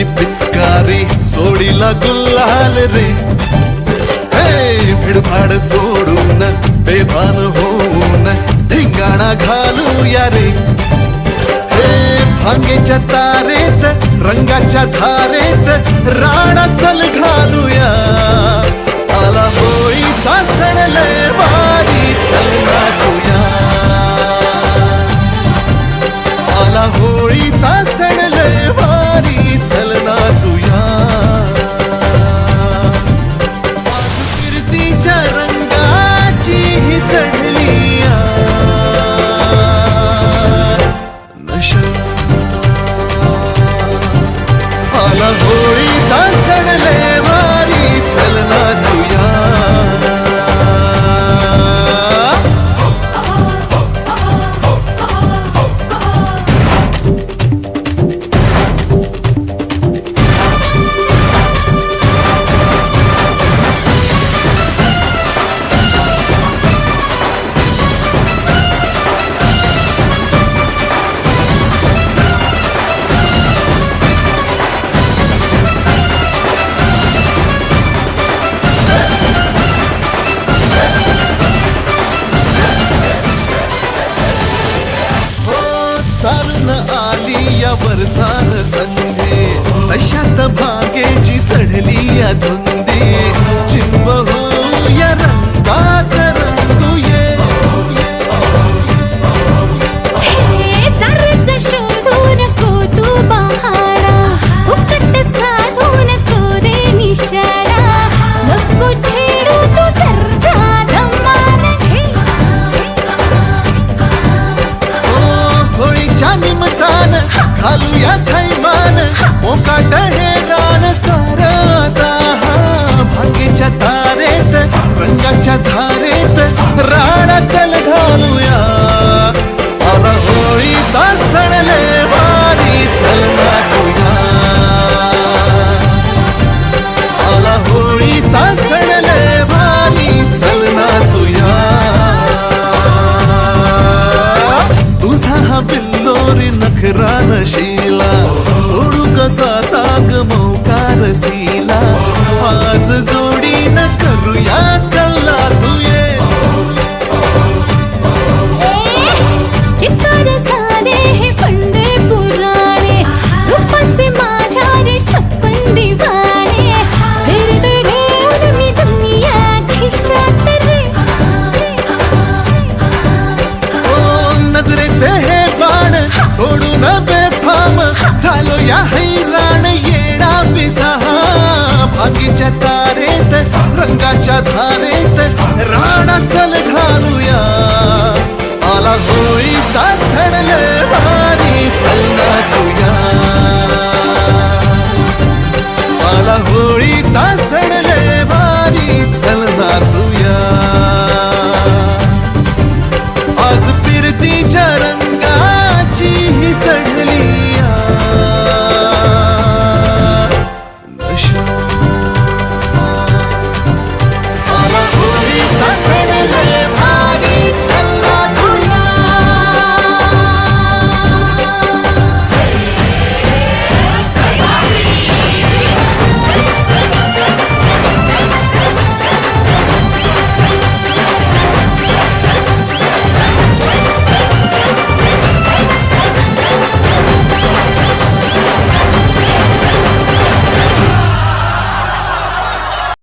ची पिचकारी सोडीला गुल्हाल रे. हे भिडभाड सोडून बेभान होऊन धिंगाणा घालूया रे. हे भांगेच्या तारेत रंगाच्या धारेत राणा चल घालूया. आला होळीचा सण लय वारी चल नाचूया. आला होळीचा आला आली या वरसान संधी भागेची चढली अधून కాలు ఎథైమాన మోకాట बिल्लोरी नखरान सोडू कसा साग मौकार सीला. आज न करूया या हैराण येणा पिसा भागीच्या तारेत रंगाच्या धारेत राणा चल घालूया. आला होळीचा सण लय भारी